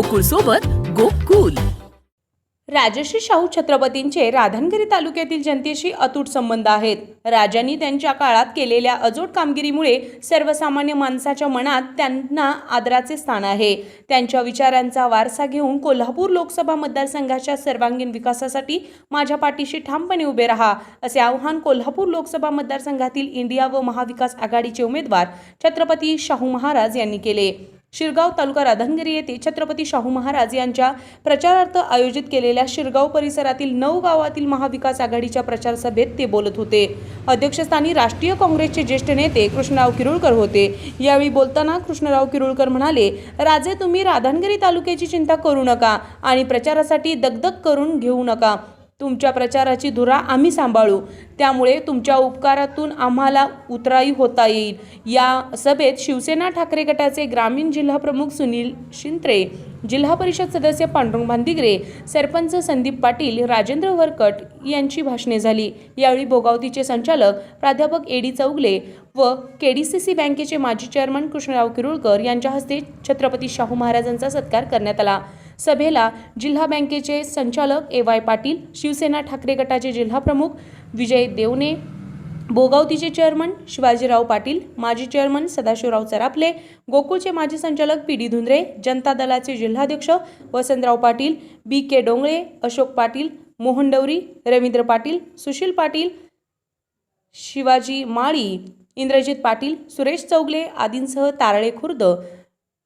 गोकुळ सोबत गोकुल. राजश्री शाहू छत्रपतींचे राधनगिरी तालुक्यातील जनतेशी अतूट संबंध आहेत. राजांनी त्यांच्या काळात केलेल्या अजोड कामगिरीमुळे सर्वसामान्य माणसाच्या मनात त्यांना आदराचे स्थान आहे. त्यांच्या विचारांचा वारसा घेऊन कोल्हापूर लोकसभा मतदारसंघाच्या सर्वांगीण विकासासाठी माझ्या पाठीशी ठामपणे उभे राहा असे आव्हान कोल्हापूर लोकसभा मतदारसंघातील इंडिया व महाविकास आघाडीचे उमेदवार छत्रपती शाहू महाराज यांनी केले. शिरगाव तालुका राधानगिरी येथे छत्रपती शाहू महाराज यांच्या प्रचारार्थ आयोजित केलेल्या शिरगाव परिसरातील नऊ गावातील महाविकास आघाडीच्या प्रचार सभेत ते बोलत होते. अध्यक्षस्थानी राष्ट्रीय काँग्रेसचे ज्येष्ठ नेते कृष्णराव किरुळकर होते. यावेळी बोलताना कृष्णराव किरुळकर म्हणाले राजे तुम्ही राधानगिरी तालुक्याची चिंता करू नका आणि प्रचारासाठी दगदग करून घेऊ नका. तुमच्या प्रचाराची धुरा आम्ही सांभाळू. त्यामुळे तुमच्या उपकारातून आम्हाला उतराई होता येईल. या सभेत शिवसेना ठाकरे गटाचे ग्रामीण जिल्हा प्रमुख सुनील शिंत्रे जिल्हा परिषद सदस्य पांडुरंग भांदिगरे सरपंच संदीप पाटील राजेंद्र वरकट यांची भाषणे झाली. यावेळी भोगावतीचे संचालक प्राध्यापक एडी चौगले व के डी सी सी बँकेचे माजी चेअरमन कृष्णराव किरुळकर यांच्या हस्ते छत्रपती शाहू महाराजांचा सत्कार करण्यात आला. सभेला जिल्हा बँकेचे संचालक ए वाय पाटील शिवसेना ठाकरे गटाचे जिल्हाप्रमुख विजय देवणे भोगावतीचे चेअरमन शिवाजीराव पाटील माजी चेअरमन सदाशिवराव चरापले गोकुळचे माजी संचालक पी डी धुंद्रे जनता दलाचे जिल्हाध्यक्ष वसंतराव पाटील बी के डोंगळे अशोक पाटील मोहन डवरी रवींद्र पाटील सुशील पाटील शिवाजी माळी इंद्रजित पाटील सुरेश चौगले आदींसह तारळे खुर्द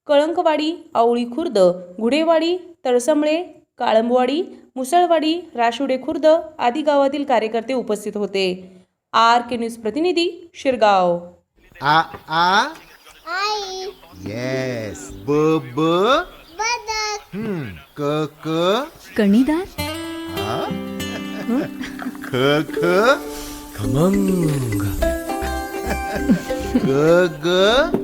कळंकवाडी आवळी खुर्द घुडेवाडी तळसमळे काळंबवाडी मुसळवाडी राशुडे खुर्द आदी गावातील कार्यकर्ते उपस्थित होते. आर के न्यूज प्रतिनिधी शिरगाव. आ आ? आई. येस ब ब? बदक हम्म. क क? कणीदार? आ? ख ख? खमंग. ग ग? हा